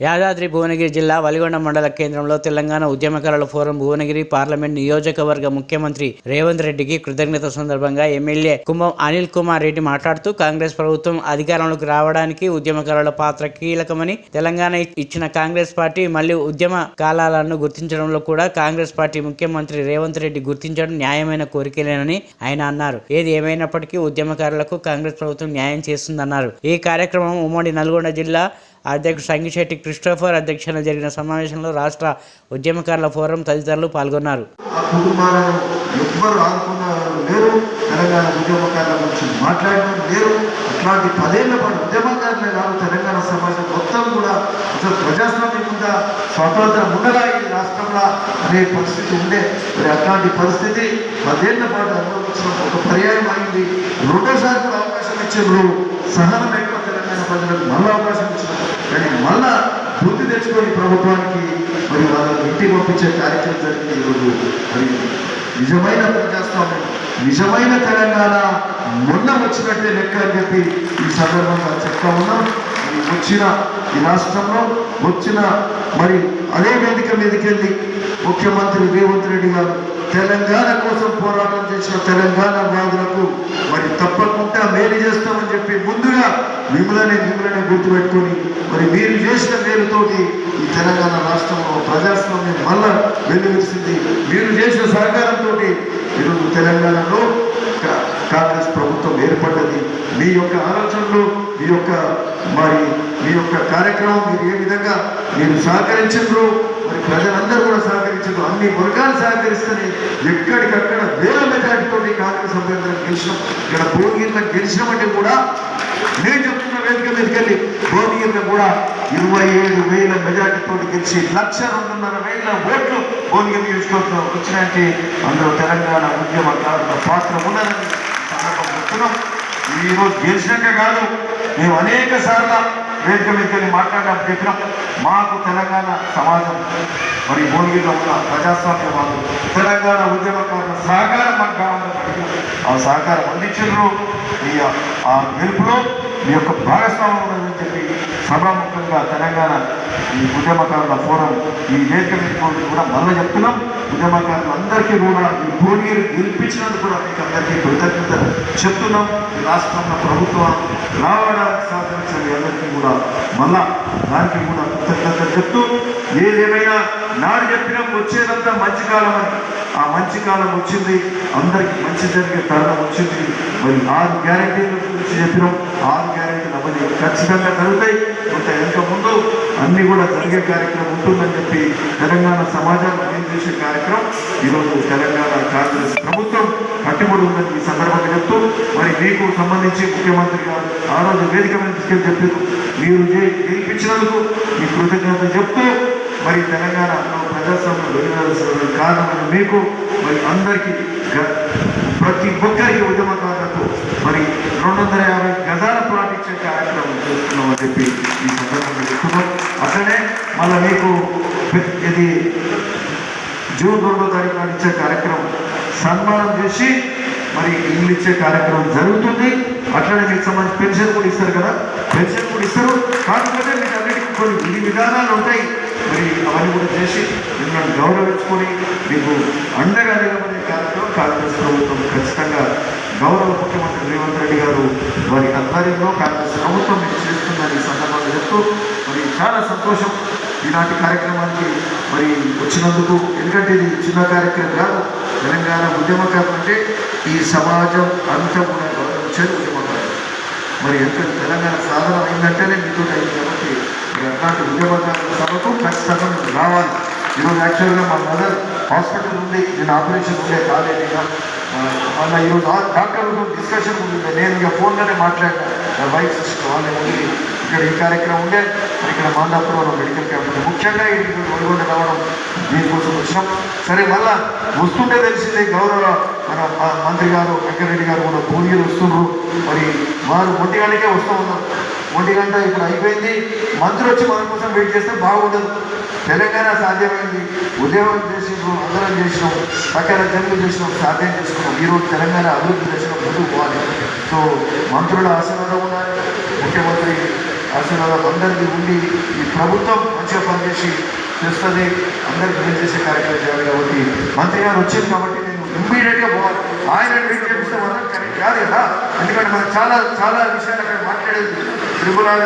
యాదాద్రి భువనగిరి జిల్లా వలిగొండ మండల కేంద్రంలో తెలంగాణ ఉద్యమకారుల ఫోరం భువనగిరి పార్లమెంట్ నియోజకవర్గ ముఖ్యమంత్రి రేవంత్ రెడ్డికి కృతజ్ఞత సందర్భంగా ఎమ్మెల్యే కుంభం అనిల్ కుమార్ రెడ్డి మాట్లాడుతూ కాంగ్రెస్ ప్రభుత్వం అధికారంలోకి రావడానికి ఉద్యమకారుల పాత్ర కీలకమని తెలంగాణ ఇచ్చిన కాంగ్రెస్ పార్టీ మళ్ళీ ఉద్యమ కాలాలను గుర్తించడంలో కూడా కాంగ్రెస్ పార్టీ ముఖ్యమంత్రి రేవంత్ రెడ్డి గుర్తించడం న్యాయమైన కోరికలేనని ఆయన అన్నారు. ఏది ఏమైనప్పటికీ ఉద్యమకారులకు కాంగ్రెస్ ప్రభుత్వం న్యాయం చేస్తుందన్నారు. ఈ కార్యక్రమం ఉమ్మడి నల్గొండ జిల్లా అధ్యక్షుడు సంగిశెట్టి క్రిస్టోఫర్ అధ్యక్షతన జరిగిన సమావేశంలో రాష్ట్ర ఉద్యమకారుల ఫోరం తదితరులు పాల్గొన్నారు. అట్లాంటి పదేళ్ళ పాటు ఉద్యమకారులే కాదు తెలంగాణ సమాజం మొత్తం కూడా అసలు ప్రజాస్వామ్యం ఉందా స్వాతంత్రం ఉండదా ఈ రాష్ట్రంలో అనే పరిస్థితి ఉండే. మరి అట్లాంటి పరిస్థితి పదేళ్ళ పాటు అనుభవించడం ఒక పర్యాయం అయింది. రెండోసారి కూడా అవకాశం ఇచ్చిండ్రు సహనం ఎక్కువ తెలంగాణ ప్రజలకు మళ్ళీ అవకాశం ఇచ్చిన కానీ మళ్ళా బుద్ధి తెచ్చుకొని ప్రభుత్వానికి మరి వాళ్ళని ఇంటికి పంపించే కార్యక్రమం జరిగింది ఈరోజు. మరి నిజమైన ప్రజాస్వామ్యం నిజమైన తెలంగాణ మొన్న వచ్చినట్టే లెక్క అని చెప్పి ఈ సందర్భంగా చెప్తా ఉన్నాం. వచ్చిన ఈ రాష్ట్రంలో వచ్చిన మరి అదే వేదిక మీదకెళ్ళి ముఖ్యమంత్రి రేవంత్ రెడ్డి గారు తెలంగాణ కోసం పోరాటం చేసిన తెలంగాణ వాదులకు మరి తప్పకుండా మేలు చేస్తామని చెప్పి ముందుగా మిమ్మల్ని మిమ్మల్ని గుర్తుపెట్టుకొని మరి మీరు చేసిన మేలుతోటి ఈ తెలంగాణ రాష్ట్రంలో ప్రజాస్వామ్యం మళ్ళా వెలువరిసింది. మీరు చేసిన సహకారంతో ఈరోజు తెలంగాణలో కాంగ్రెస్ ప్రభుత్వం ఏర్పడ్డది. మీ యొక్క ఆలోచనలు మీ యొక్క మరి మీ యొక్క కార్యక్రమం మీరు ఏ విధంగా మీరు సహకరించారు మరి ప్రజలందరూ కూడా సహకరించారు అన్ని వర్గాలు సహకరిస్తేనే ఎక్కడికక్కడ వేల మెజార్టీతో కాంగ్రెస్ అభ్యర్థులకు గెలిచినాం. ఇక్కడ భువనగిరిలో గెలిచినామంటే కూడా నేను చెప్తున్న వేదిక మీదకెళ్ళి భువనగిరిలో కూడా ఇరవై ఏడు వేల మెజార్టీతో గెలిచి లక్ష రెండున్నర వేల ఓట్లు భువనగిరి నియోజకవర్గం వచ్చినట్టే అందులో తెలంగాణ ఉద్యమకారుల పాత్ర ఉన్నదని సందర్భం చెప్తున్నాం. ఈరోజు గెలిచినాక కాదు మేము అనేక సార్లు వేదిక మీదకి మాట్లాడడం చెప్పినాం మాకు తెలంగాణ సమాజం మరి భోగిలో ఉన్న ప్రజాస్వామ్యవాదులు తెలంగాణ ఉద్యమకారుల సహకారం మాకు కావాలని ఆ సహకారం అందించారు ఈ ఆ గెలుపులో మీ యొక్క భాగస్వామ్యం ఉన్నదని చెప్పి సభాముఖంగా తెలంగాణ ఈ ఉద్యమకారుల ఫోరం ఈ వేదిక కూడా మళ్ళీ చెప్తున్నాం. ఉద్యమకారులు అందరికీ కూడా ఈ భూమిని గెలిపించినందుకు కూడా మీకు అందరికీ కృతజ్ఞతలు చెప్తున్నాం. రాష్ట్రంలో ప్రభుత్వం రావడానికి సహకరించిన అందరికీ కూడా మళ్ళా దానికి కూడా కృతజ్ఞతలు చెప్తూ ఏదేమైనా నాడు చెప్పినా వచ్చేదంతా మంచి కాలం అని ఆ మంచి కాలం వచ్చింది అందరికి మంచి జరిగే తరుణం వచ్చింది. మరి ఆరు గ్యారంటీల గురించి చెప్పినాం. ఆరు గ్యారెంటీలు అవన్నీ ఖచ్చితంగా జరుగుతాయి. కొంత వెనుక ముందు అన్ని కూడా జరిగే కార్యక్రమం ఉంటుందని చెప్పి తెలంగాణ సమాజాన్ని మేలు చేసే కార్యక్రమం ఈరోజు తెలంగాణ కాంగ్రెస్ ప్రభుత్వం కట్టుబడి ఉందని ఈ సందర్భంగా చెప్తూ మరి మీకు సంబంధించి ముఖ్యమంత్రి గారు ఆ రోజు వేదిక మీద తీసుకెళ్ళి చెప్పారు. మీరు గెలిపించినందుకు మీ కృతజ్ఞత చెప్తూ మరి తెలంగాణలో ప్రజాస్వామ్యం వెలువడాల్సిన కారణం మీకు మరి అందరికీ గ- ప్రతి ఒక్కరికి ఉద్యమకారులకు మరి రెండు వందల యాభై గజాల ప్లాట్ ఇచ్చే కార్యక్రమం చేస్తున్నామని చెప్పి ఈ సందర్భంగా చెప్తున్నాం. అట్లనే మళ్ళీ మీకు ఇది జూన్ రెండో తారీఖు నాడు ఇచ్చే కార్యక్రమం సన్మానం చేసి మరి ఇల్లు ఇచ్చే కార్యక్రమం జరుగుతుంది. అట్లనే మీకు సంబంధించి పెన్షన్ కూడా ఇస్తారు కదా. పెన్షన్ కూడా ఇస్తారు. కాకపోతే మీకు అన్నిటికీ కొన్ని విధి విధానాలు ఉంటాయి. మరి అవన్నీ కూడా చేసి మిమ్మల్ని గౌరవించుకొని మీకు అండగా నిలబడే కార్యక్రమం కాంగ్రెస్ ప్రభుత్వం ఖచ్చితంగా గౌరవ ముఖ్యమంత్రి రేవంత్ రెడ్డి గారు వారి ఆధ్వర్యంలో కాంగ్రెస్ ప్రభుత్వం మీరు చేస్తుందని ఈ సందర్భంగా చెప్తూ మరి చాలా సంతోషం. ఈనాటి కార్యక్రమానికి మరి వచ్చినందుకు ఎందుకంటే ఇది చిన్న కార్యక్రమం కాదు తెలంగాణ ఉద్యమకారం అంటే ఈ సమాజం అంతా కూడా గౌరవించేది ఉద్యమకారం మరి ఎంత తెలంగాణ సాధన అయిందంటేనే మీతో అయింది అట్లాంటి ఉద్యమకారుల సభకు ఖచ్చితంగా మీరు రావాలి. ఈరోజు యాక్చువల్గా మా మదర్ హాస్పిటల్ ఉంది నేను ఆపరేషన్ ఉండే కాలేజీగా మళ్ళీ ఈరోజు డాక్టర్లతో డిస్కషన్ ఉంది నేను ఇక ఫోన్లోనే మాట్లాడినా. వైఫ్ సిస్టర్ వాళ్ళే ఇక్కడ ఈ కార్యక్రమం ఉండే. ఇక్కడ మాందాపురంలో మెడికల్ క్యాంప్ ఉంది. ముఖ్యంగా ఇది ఒడిగొండ రావడం దీనికోసం వచ్చినాం. సరే మళ్ళా వస్తుంటే తెలిసింది గౌరవ మన మంత్రి గారు వెంకరెడ్డి గారు కూడా భూమికి వస్తున్నారు మరి వారు ఒంటి వస్తూ ఉన్నారు. ఒంటి గంట ఇప్పుడు అయిపోయింది. మంత్రి వచ్చి మన కోసం వెయిట్ చేస్తే బాగుండదు. తెలంగాణ సాధ్యమైంది. ఉద్యమం చేసినాం అందరం చేసినాం. సకల జన్మలు చేసినాం సాధ్యం చేసుకున్నాం. ఈరోజు తెలంగాణ అభివృద్ధి చేసినాం ముందుకు పోవాలి. సో మంత్రుల ఆశీర్వాదం ఉండాలి. ముఖ్యమంత్రి ఆశీర్వాదం అందరికీ ఉండి ఈ ప్రభుత్వం మంచిగా పనిచేసి చేస్తుంది. అందరికి మేలు చేసే కార్యక్రమం చేయాలి కాబట్టి మంత్రి గారు వచ్చింది కాబట్టి నేను ఇమ్మీడియట్గా పోవాలి ఆయన వెయిట్ చేపిస్తే మాత్రం కరెక్ట్ కాదు కదా? ఎందుకంటే మనం చాలా చాలా విషయాలు అక్కడ మాట్లాడేది. త్రిపురాలు